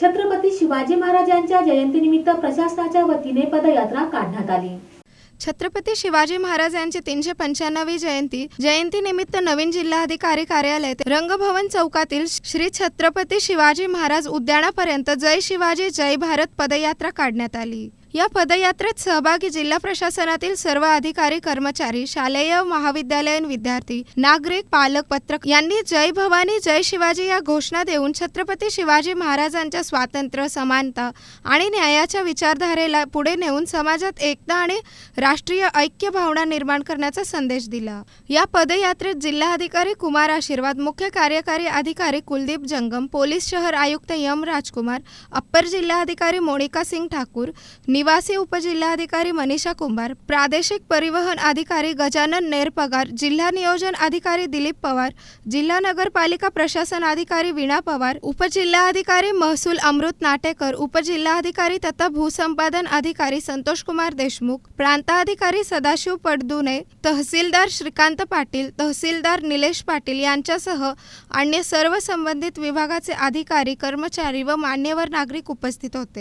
छत्रपती शिवाजी महाराजांच्या जयंतीनिमित्त प्रशासनाच्या वतीने पदयात्रा काढण्यात आली. छत्रपती शिवाजी महाराज यांची तीनशे पंच्याण्णवी जयंती जयंतीनिमित्त नवीन जिल्हाधिकारी कार्यालय रंगभवन चौकातील श्री छत्रपती शिवाजी महाराज उद्यानापर्यंत जय शिवाजी जय भारत पदयात्रा काढण्यात आली. या पदयात्रेत सहभागी जिल्हा प्रशासनातील सर्व अधिकारी कर्मचारी शालेय महाविद्यालयीन विद्यार्थी नागरिक पालक पत्रक यांनी जय भवानी जय शिवाजी या घोषणा देऊन छत्रपती शिवाजी महाराजांच्या स्वातंत्र्य समानता आणि न्यायाच्या विचारधारेला पुढे नेऊन समाजात एकता आणि राष्ट्रीय ऐक्य भावना निर्माण करण्याचा संदेश दिला. या पदयात्रेत जिल्हाधिकारी कुमार आशीर्वाद मुख्य कार्यकारी अधिकारी कुलदीप जंगम पोलीस शहर आयुक्त यम राजकुमार अप्पर जिल्हाधिकारी मोनिका सिंग ठाकूर निवासी उपजिल्हाधिकारी मनीषा कुंभार प्रादेशिक परिवहन अधिकारी गजानन नेरपगार जिल्हा नियोजन अधिकारी दिलीप पवार जिल्हा नगरपालिका प्रशासन अधिकारी वीणा पवार उपजिल्हाधिकारी महसूल अमृत नाटेकर उपजिल्हाधिकारी तथा भूसंपादन अधिकारी संतोष कुमार देशमुख प्रांताधिकारी सदाशिव पडदुने तहसीलदार श्रीकांत पाटील तहसीलदार निलेश पाटील यांच्यासह अन्य सर्व संबंधित विभागाचे अधिकारी कर्मचारी व मान्यवर नागरिक उपस्थित होते.